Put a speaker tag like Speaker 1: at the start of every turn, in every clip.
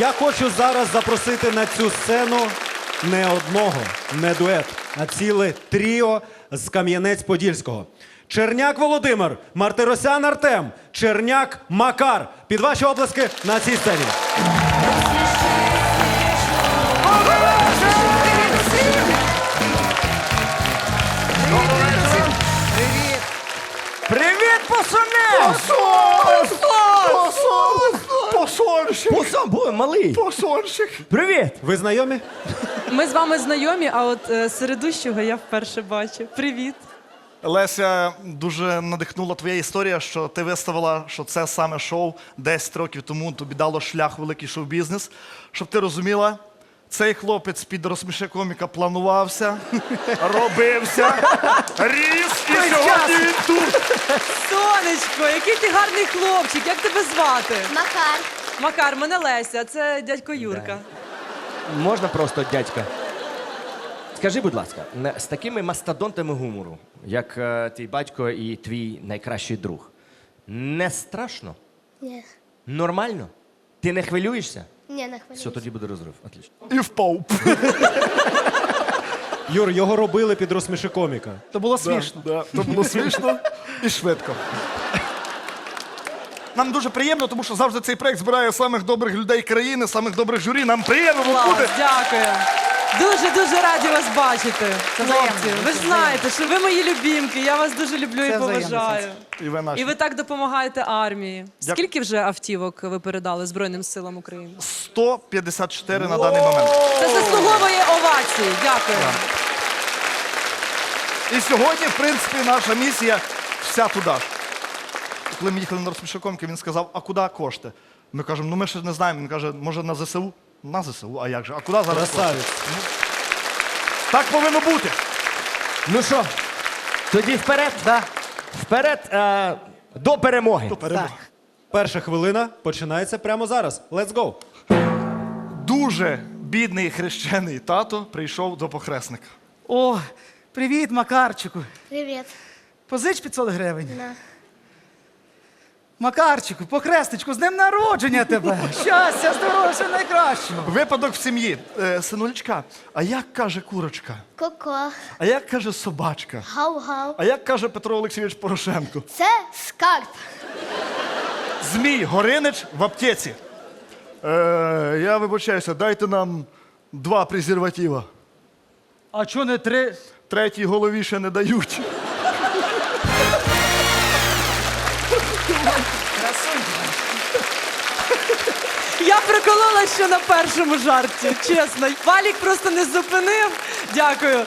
Speaker 1: Я хочу зараз запросити на цю сцену не одного, не дует, а ціле тріо з Кам'янець-Подільського. Черняк Володимир, Мартиросян Артем, Черняк Макар. Під ваші оплески на цій сцені.
Speaker 2: Привіт, пацани!
Speaker 3: Посольщик!
Speaker 2: Посам, бо, малий.
Speaker 3: Посольщик!
Speaker 2: Привіт!
Speaker 1: Ви знайомі?
Speaker 4: Ми з вами знайомі, а от е, середущого я вперше бачу. Привіт.
Speaker 3: Леся, дуже надихнула твоя історія, що ти виставила, що це саме шоу 10 років тому тобі дало шлях в великий шоу-бізнес. Щоб ти розуміла, цей хлопець під розсміше коміка планувався, робився, ріс, і сьогодні він тут.
Speaker 4: Сонечко, який ти гарний хлопчик, як тебе звати?
Speaker 5: Макар.
Speaker 4: Макар, мене Леся, це дядько Юрка.
Speaker 2: Можна просто дядька. Скажи, будь ласка, не- з такими мастодонтами гумору, як е, твій батько і твій найкращий друг, не страшно?
Speaker 5: Ні.
Speaker 2: Нормально? Ти не хвилюєшся?
Speaker 5: Ні, не
Speaker 2: Все,
Speaker 5: хвилюйся.
Speaker 2: тоді буде розрив. Отлично.
Speaker 3: І впав.
Speaker 1: Юр, його робили під розсміши коміка.
Speaker 3: То було смішно. Да, То було смішно і швидко. Нам дуже приємно, тому що завжди цей проект збирає самих добрих людей країни, самих добрих журі. Нам приємно
Speaker 4: Клас,
Speaker 3: бути.
Speaker 4: дякую. Дуже дуже раді вас бачити. Хлопці, ви ж знаєте, що ви мої любімки. Я вас дуже люблю і поважаю.
Speaker 3: І ви наші.
Speaker 4: І ви так допомагаєте армії.
Speaker 3: Дякую.
Speaker 4: Скільки вже автівок ви передали Збройним силам України?
Speaker 3: 154 на даний момент.
Speaker 4: Це заслуговує овації. Дякую.
Speaker 3: І сьогодні, в принципі, наша місія вся туди. ж. Коли ми їхали на розпішокомки, він сказав, а куди кошти? Ми кажемо, ну ми ще не знаємо. Він каже, може на ЗСУ? На ЗСУ, а як же? А куди зараз? кошти?
Speaker 1: Красавець.
Speaker 3: Так повинно бути.
Speaker 2: Ну що, тоді вперед? Да. Вперед е, до перемоги.
Speaker 1: Перша хвилина починається прямо зараз. Let's go!
Speaker 3: Дуже бідний хрещений тато прийшов до похресника.
Speaker 6: О, привіт, Макарчику.
Speaker 5: Привіт.
Speaker 6: Позич 500 гривень.
Speaker 5: На.
Speaker 6: Макарчику, похрестичку, з днем народження тебе! Щастя, здоров'я, все найкращого!
Speaker 3: Випадок в сім'ї. Е, синулечка, а як каже курочка?
Speaker 5: Коко.
Speaker 3: А як каже собачка?
Speaker 5: Гау-гау.
Speaker 3: А як каже Петро Олексійович Порошенко?
Speaker 5: Це скарб.
Speaker 3: Змій Горинич в аптеці. Е, я вибачаюся, дайте нам два презерватива.
Speaker 6: А чого не три?
Speaker 3: Третій голові ще не дають.
Speaker 4: Я приколола, що на першому жарті. Чесно. Валік просто не зупинив. Дякую.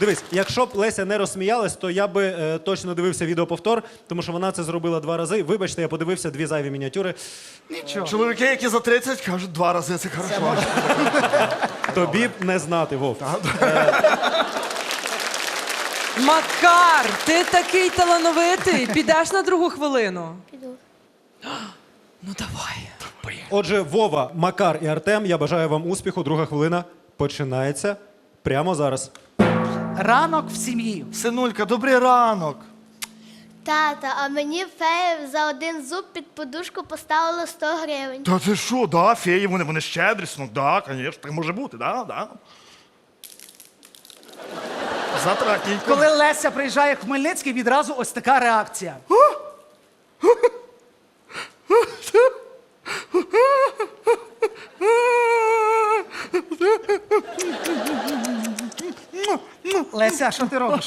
Speaker 1: Дивись, якщо б Леся не розсміялась, то я би е, точно дивився відеоповтор, тому що вона це зробила два рази. Вибачте, я подивився дві зайві мініатюри.
Speaker 3: Чоловіки, які за 30, кажуть, два рази це хорошо.
Speaker 1: Тобі б не знати, Вов.
Speaker 4: Макар, ти такий талановитий. Підеш на другу хвилину.
Speaker 5: Піду.
Speaker 4: Ну давай.
Speaker 1: Отже, Вова, Макар і Артем, я бажаю вам успіху. Друга хвилина починається прямо зараз.
Speaker 6: Ранок в сім'ї.
Speaker 3: Синулька, добрий ранок.
Speaker 5: Тата, а мені фея за один зуб під подушку поставила 100 гривень.
Speaker 3: Та ти що, да, феї, вони, вони щедрі, ну, да, звісно, так може бути, да, да. Затратненько.
Speaker 6: Коли Леся приїжджає в Хмельницький, відразу ось така реакція. Леся, що ти робиш?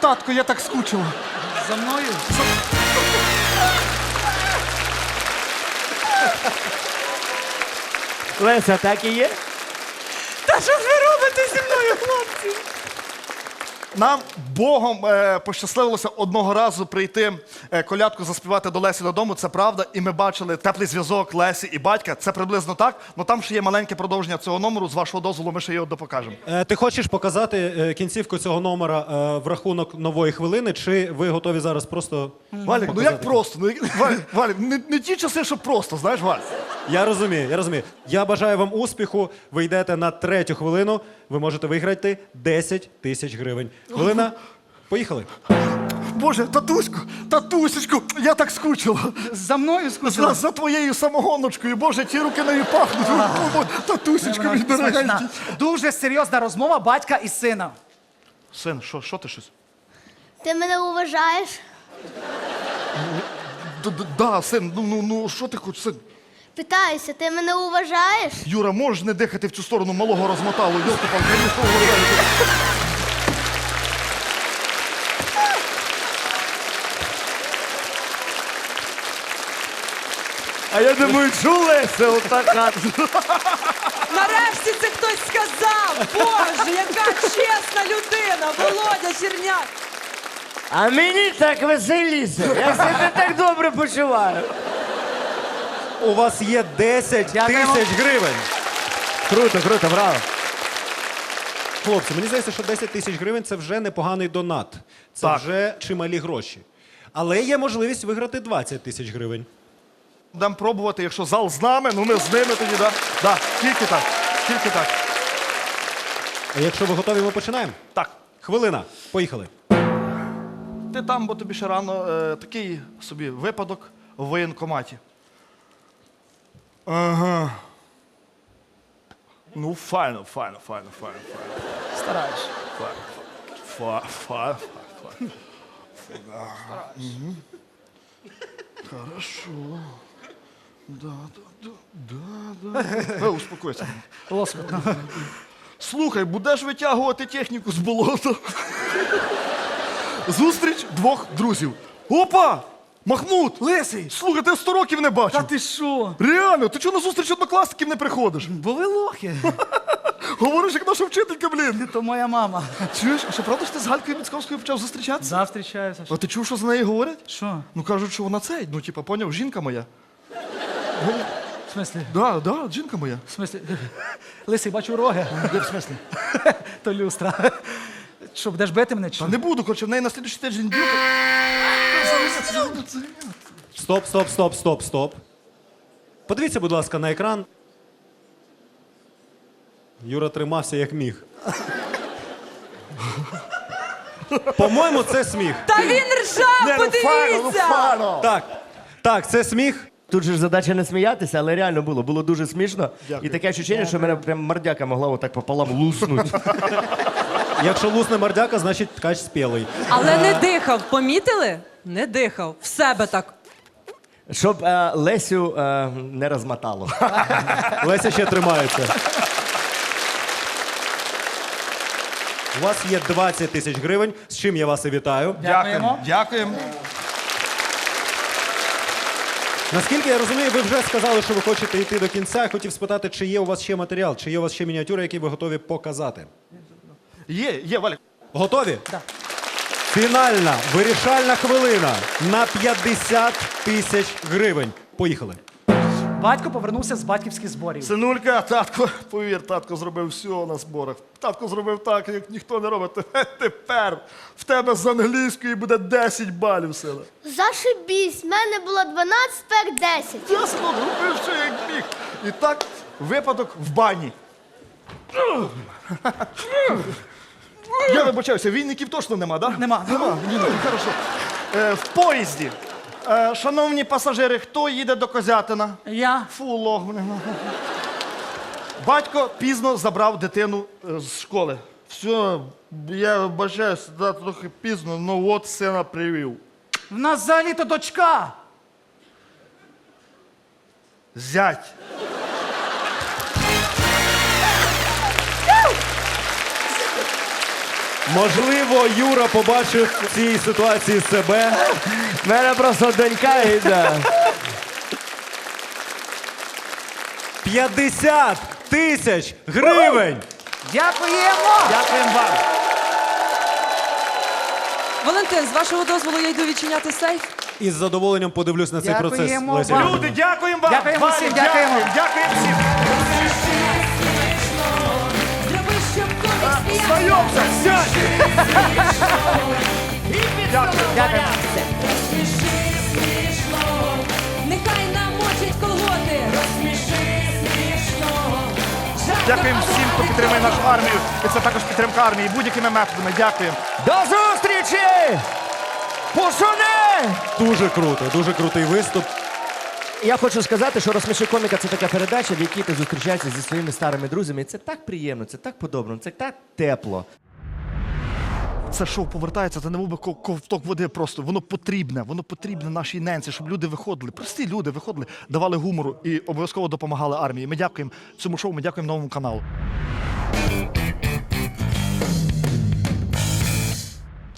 Speaker 3: Татко, я так скучила.
Speaker 6: За мною?
Speaker 2: Леся, так і є?
Speaker 4: Та що ж ви робите зі мною, хлопці?
Speaker 3: Нам Богом е, пощасливилося одного разу прийти е, колядку заспівати до Лесі додому. Це правда. І ми бачили теплий зв'язок Лесі і батька. Це приблизно так. Ну там ще є маленьке продовження цього номеру. З вашого дозволу, ми ще його допокажемо.
Speaker 1: Е, ти хочеш показати е, кінцівку цього номера е, в рахунок нової хвилини, чи ви готові зараз просто.
Speaker 3: Валік, ну як просто? Ну, як- Валік, Валік, не, не ті часи, що просто, знаєш, Валь.
Speaker 1: Я розумію, я розумію. Я бажаю вам успіху. Ви йдете на третю хвилину. Ви можете виграти 10 тисяч гривень. Хвилина. Поїхали.
Speaker 3: Боже, татуську, татусечку, я так скучила.
Speaker 6: За мною
Speaker 3: За,
Speaker 6: скучила.
Speaker 3: за твоєю самогоночкою, Боже, ті руки нею пахнуть. О, Татусечко,
Speaker 6: Вона
Speaker 3: мій
Speaker 6: смачна. Дуже серйозна розмова батька і сина.
Speaker 3: Син, що, що ти щось?
Speaker 5: Ти мене уважаєш?
Speaker 3: Д- д- Да, син, ну, ну, ну, що ти хочеш, син?
Speaker 5: Питаюся, ти мене уважаєш?
Speaker 3: Юра, можеш не дихати в цю сторону малого розмотало, йолки палки звісно, уважаю.
Speaker 2: А я думаю, чулися отака.
Speaker 4: Нарешті це хтось сказав. Боже, яка чесна людина, Володя Черняк.
Speaker 2: А мені так веселіше. Я себе так добре почуваю.
Speaker 1: У вас є 10
Speaker 6: Дякуємо.
Speaker 1: тисяч гривень.
Speaker 2: Круто, круто, браво.
Speaker 1: Хлопці, мені здається, що 10 тисяч гривень це вже непоганий донат. Це
Speaker 3: Так.
Speaker 1: вже чималі гроші. Але є можливість виграти 20 тисяч гривень.
Speaker 3: Дам пробувати, якщо зал з нами, ну ми з ними тоді, да? Да, тільки так, тільки так.
Speaker 1: А якщо ви готові, ми починаємо.
Speaker 3: Так,
Speaker 1: Хвилина. Поїхали.
Speaker 3: ти там, бо тобі ще рано е, такий собі випадок в воєнкоматі. Ага. Ну, файно, файно, файно, файно, файно.
Speaker 6: Стараєш.
Speaker 3: Фа, фа, фа, фа. Мгм. Хорошо. Да, да, да, да, да. Е, успокойся.
Speaker 6: Лоскутно.
Speaker 3: Слухай, будеш витягувати техніку з болота. Зустріч двох друзів. Опа! Махмуд!
Speaker 6: Лисий!
Speaker 3: Слухай, ти 100 років не бачив.
Speaker 6: Та ти що?
Speaker 3: Реально, ти чого на зустріч однокласників не приходиш?
Speaker 6: Були лохи.
Speaker 3: Говориш, як наша вчителька, блін.
Speaker 6: То моя мама.
Speaker 3: Чуєш, а що правда, що ти з Галькою Міцковською почав зустрічатися?
Speaker 6: Завстрічаюся.
Speaker 3: А ти чув, що з нею говорять?
Speaker 6: Що?
Speaker 3: Ну кажуть, що вона цей, ну типа, поняв, жінка моя.
Speaker 6: В смислі?
Speaker 3: Да, да, жінка моя.
Speaker 6: В смислі? Лисий, бачу роги. Де в смислі? То люстра. Що, будеш бити мене чи?
Speaker 3: Та не буду, коротше, в неї на слідчий тиждень днюк.
Speaker 1: Стоп, стоп, стоп, стоп, стоп. Подивіться, будь ласка, на екран. Юра тримався як міг. По-моєму, це сміх.
Speaker 4: Та він ржав, подивіться.
Speaker 3: файно.
Speaker 1: Так, так, це сміх.
Speaker 2: Тут же ж задача не сміятися, але реально було. Було дуже смішно.
Speaker 3: Дякую.
Speaker 2: І таке відчуття, що мене прям мордяка могла отак пополам луснути.
Speaker 1: Якщо лусне мордяка, значить ткач спілий.
Speaker 4: Але не дихав, помітили? Не дихав. В себе так.
Speaker 2: Щоб е, Лесю е, не розмотало.
Speaker 1: Леся ще тримається. У вас є 20 тисяч гривень, з чим я вас і вітаю.
Speaker 6: Дякуємо.
Speaker 3: Дякуємо.
Speaker 1: Наскільки я розумію, ви вже сказали, що ви хочете йти до кінця. Я хотів спитати, чи є у вас ще матеріал, чи є у вас ще мініатюри, які ви готові показати.
Speaker 3: Є, є, Валік.
Speaker 1: Готові? Фінальна вирішальна хвилина на 50 тисяч гривень. Поїхали.
Speaker 6: Батько повернувся з батьківських зборів.
Speaker 3: Синулька, татко, повір, татко зробив все на зборах. Татко зробив так, як ніхто не робить. Тепер в тебе з англійської буде 10 балів сила.
Speaker 5: Зашибісь, в мене було 12, тепер 10.
Speaker 3: Я синок робив все як міг. І так, випадок в бані. Я вибачаюся, війників точно нема, так? Да?
Speaker 6: Нема.
Speaker 3: Нема. Ні, ну, хорошо. Е, в поїзді. Е, шановні пасажири, хто їде до Козятина?
Speaker 6: Я.
Speaker 3: Фу, лох. Батько пізно забрав дитину е, з школи. Все, я вибачаюся, да, трохи пізно, ну от сина привів.
Speaker 6: В нас взагалі-то дочка.
Speaker 3: Зять.
Speaker 1: Можливо, Юра побачив в цій ситуації себе.
Speaker 2: В мене просто донька йде.
Speaker 1: 50 тисяч гривень.
Speaker 6: Дякуємо. Дякуємо вам.
Speaker 4: Валентин, з вашого дозволу я йду відчиняти сейф.
Speaker 1: І з задоволенням подивлюсь на цей процес.
Speaker 6: Дякуємо
Speaker 1: Леся
Speaker 6: вам.
Speaker 3: Люди, дякуємо вам!
Speaker 6: Дякуємо
Speaker 3: Валя,
Speaker 6: всім, дякуємо.
Speaker 3: Дякуємо всім! Сядь!
Speaker 6: Дякуємо.
Speaker 4: Розсміши смішно, нехай намочить колготи. Розсміши смішно.
Speaker 3: Дякуємо всім, хто підтримує нашу армію. І це також підтримка армії будь-якими методами. Дякуємо.
Speaker 2: До зустрічі! Пошуни!
Speaker 1: Дуже круто, дуже крутий виступ.
Speaker 2: Я хочу сказати, що розсміши коміка це така передача, в якій ти зустрічаєшся зі своїми старими друзями. І це так приємно, це так по-доброму, це так тепло.
Speaker 3: Це шоу повертається, це не мов би ко- ковток води просто. Воно потрібне, воно потрібне нашій ненці, щоб люди виходили. Прості люди виходили, давали гумору і обов'язково допомагали армії. Ми дякуємо цьому шоу, ми дякуємо новому каналу.